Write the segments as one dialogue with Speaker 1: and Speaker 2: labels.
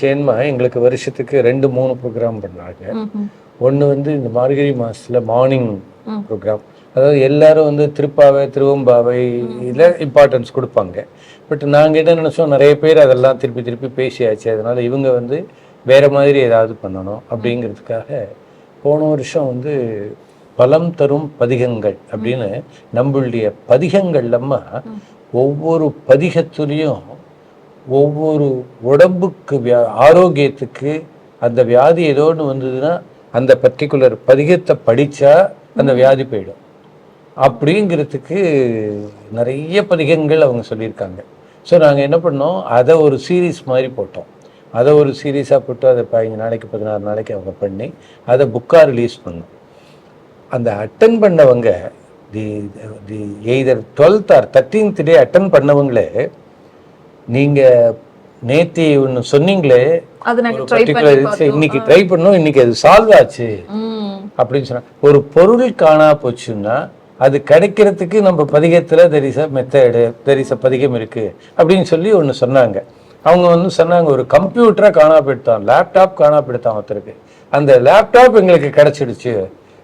Speaker 1: சேன்மா எங்களுக்கு வருஷத்துக்கு ரெண்டு மூணு ப்ரோக்ராம் பண்ணாங்க. ஒன்று வந்து இந்த மார்கழி மாசத்துல மார்னிங் ப்ரோக்ராம் அதாவது எல்லாரும் வந்து திருப்பாவை திருவம்பாவை இதில் இம்பார்ட்டன்ஸ் கொடுப்பாங்க. பட் நாங்கள் என்ன நினச்சோம் நிறைய பேர் அதெல்லாம் திருப்பி திருப்பி பேசியாச்சு. அதனால இவங்க வந்து வேற மாதிரி ஏதாவது பண்ணணும் அப்படிங்கிறதுக்காக போன வருஷம் வந்து பலம் தரும் பதிகங்கள் அப்படின்னு நம்மளுடைய பதிகங்கள்லம்மா ஒவ்வொரு பதிகத்துலேயும் ஒவ்வொரு உடம்புக்கு வியா ஆரோக்கியத்துக்கு அந்த வியாதி ஏதோ ஒன்று வந்ததுன்னா அந்த பர்டிகுலர் பதிகத்தை படித்தா அந்த வியாதி போயிடும். அப்படிங்கிறதுக்கு நிறைய பதிகங்கள் அவங்க சொல்லியிருக்காங்க. ஸோ நாங்கள் என்ன பண்ணோம்? அதை ஒரு சீரீஸ் மாதிரி போட்டோம். அதை ஒரு சீரீஸாக போட்டு அதை பதினஞ்சு நாளைக்கு பதினாறு நாளைக்கு அவங்க பண்ணி அதை புக்காக ரிலீஸ் பண்ணோம். அந்த அட்டன் பண்ணவங்க the the either twelfth or thirteenth day attend பண்ணவங்களே நீங்கள் நேத்தி ஒன்று சொன்னீங்களே
Speaker 2: நாங்க
Speaker 1: இன்னைக்கு ட்ரை பண்ணோம் இன்னைக்கு அது சால்வ் ஆச்சு அப்படின்னு சொன்னா ஒரு பொருள் காணா போச்சுன்னா அது கிடைக்கிறதுக்கு நம்ம பதிகத்துல தெரிச மெத்தடு தெரிச பதிகம் இருக்கு அப்படின்னு சொல்லி ஒன்று சொன்னாங்க. அவங்க வந்து சொன்னாங்க ஒரு கம்ப்யூட்டரை காணா போயிட்டான் லேப்டாப் காணா போயிட்டான் ஒருத்தருக்கு. அந்த லேப்டாப் எங்களுக்கு கிடைச்சிடுச்சு.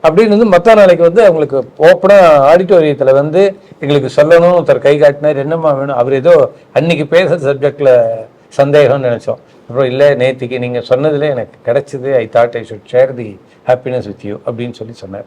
Speaker 1: அப்படின்னு வந்து மற்ற நாளைக்கு வந்து அவங்களுக்கு ஓப்பனாக ஆடிட்டோரியத்தில் வந்து எங்களுக்கு சொல்லணும் ஒருத்தர் கை காட்டினார் என்னம்மா வேணும்? அவர் ஏதோ அன்னைக்கு பேசுகிற சப்ஜெக்டில் சந்தேகம்னு நினச்சோம். அப்புறம் இல்லை நேத்திக்கு நீங்கள் சொன்னதுல எனக்கு கிடைச்சது I thought I should share the happiness with you அப்படின்னு சொல்லி சொன்னார்.